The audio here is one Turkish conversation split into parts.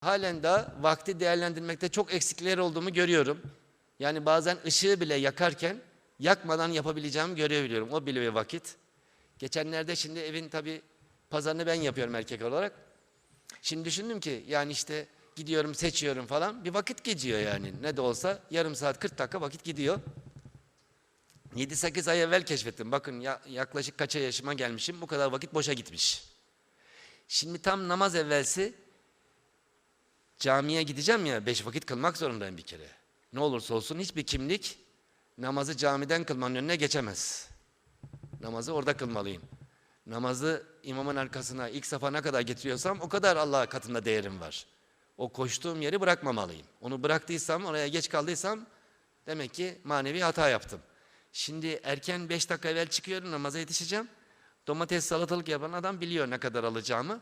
halen daha vakti değerlendirmekte çok eksikler olduğumu görüyorum. Yani bazen ışığı bile yakarken yakmadan yapabileceğimi görebiliyorum. O bile bir vakit. Geçenlerde şimdi evin tabii pazarını ben yapıyorum erkek olarak. Şimdi düşündüm ki yani işte gidiyorum seçiyorum falan bir vakit geçiyor yani. Ne de olsa yarım saat 40 dakika vakit gidiyor. 7-8 ay evvel keşfettim. Bakın ya- yaklaşık kaça yaşıma gelmişim bu kadar vakit boşa gitmiş. Şimdi tam namaz evvelsi camiye gideceğim ya beş vakit kılmak zorundayım bir kere. Ne olursa olsun hiçbir kimlik namazı camiden kılmanın önüne geçemez. Namazı orada kılmalıyım. Namazı imamın arkasına ilk safa ne kadar getiriyorsam o kadar Allah katında değerim var. O koştuğum yeri bırakmamalıyım. Onu bıraktıysam, oraya geç kaldıysam demek ki manevi hata yaptım. Şimdi erken beş dakika evvel çıkıyorum namaza yetişeceğim. Domates salatalık yapan adam biliyor ne kadar alacağımı.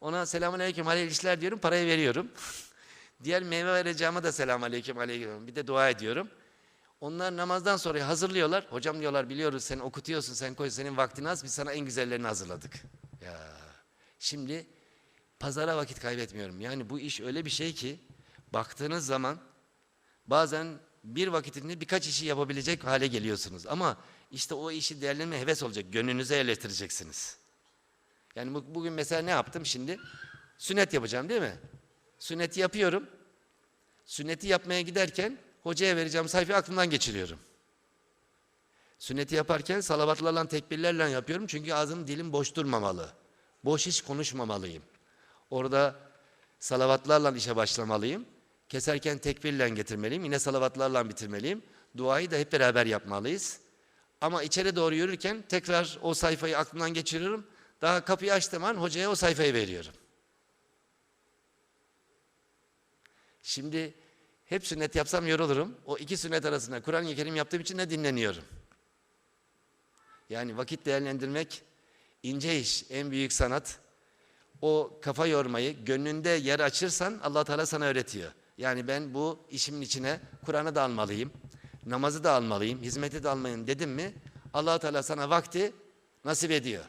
Ona selamun aleyküm hayırlı işler diyorum parayı veriyorum. Diğer meyve vereceğime de selamun aleyküm aleyküm bir de dua ediyorum. Onlar namazdan sonra hazırlıyorlar. Hocam diyorlar biliyoruz sen okutuyorsun sen koy senin vaktin az biz sana en güzellerini hazırladık. Ya şimdi pazara vakit kaybetmiyorum. Yani bu iş öyle bir şey ki baktığınız zaman bazen bir vakitinde birkaç işi yapabilecek hale geliyorsunuz. Ama işte o işi değerlendirme heves olacak. Gönlünüze yerleştireceksiniz. Yani bu- bugün mesela ne yaptım şimdi? Sünnet yapacağım değil mi? Sünneti yapıyorum. Sünneti yapmaya giderken hocaya vereceğim sayfayı aklımdan geçiriyorum. Sünneti yaparken salavatlarla, tekbirlerle yapıyorum. Çünkü ağzım, dilim boş durmamalı. Boş hiç konuşmamalıyım. Orada salavatlarla işe başlamalıyım. Keserken tekbirle getirmeliyim. Yine salavatlarla bitirmeliyim. Duayı da hep beraber yapmalıyız. Ama içeri doğru yürürken tekrar o sayfayı aklımdan geçiriyorum. Daha kapıyı açtığım an hocaya o sayfayı veriyorum. Şimdi hep sünnet yapsam yorulurum. O iki sünnet arasında Kur'an-ı Kerim yaptığım için de dinleniyorum. Yani vakit değerlendirmek ince iş, en büyük sanat. O kafa yormayı gönlünde yer açırsan Allah Teala sana öğretiyor. Yani ben bu işimin içine Kur'an'ı da almalıyım, namazı da almalıyım, hizmeti de almalıyım dedim mi Allah Teala sana vakti nasip ediyor.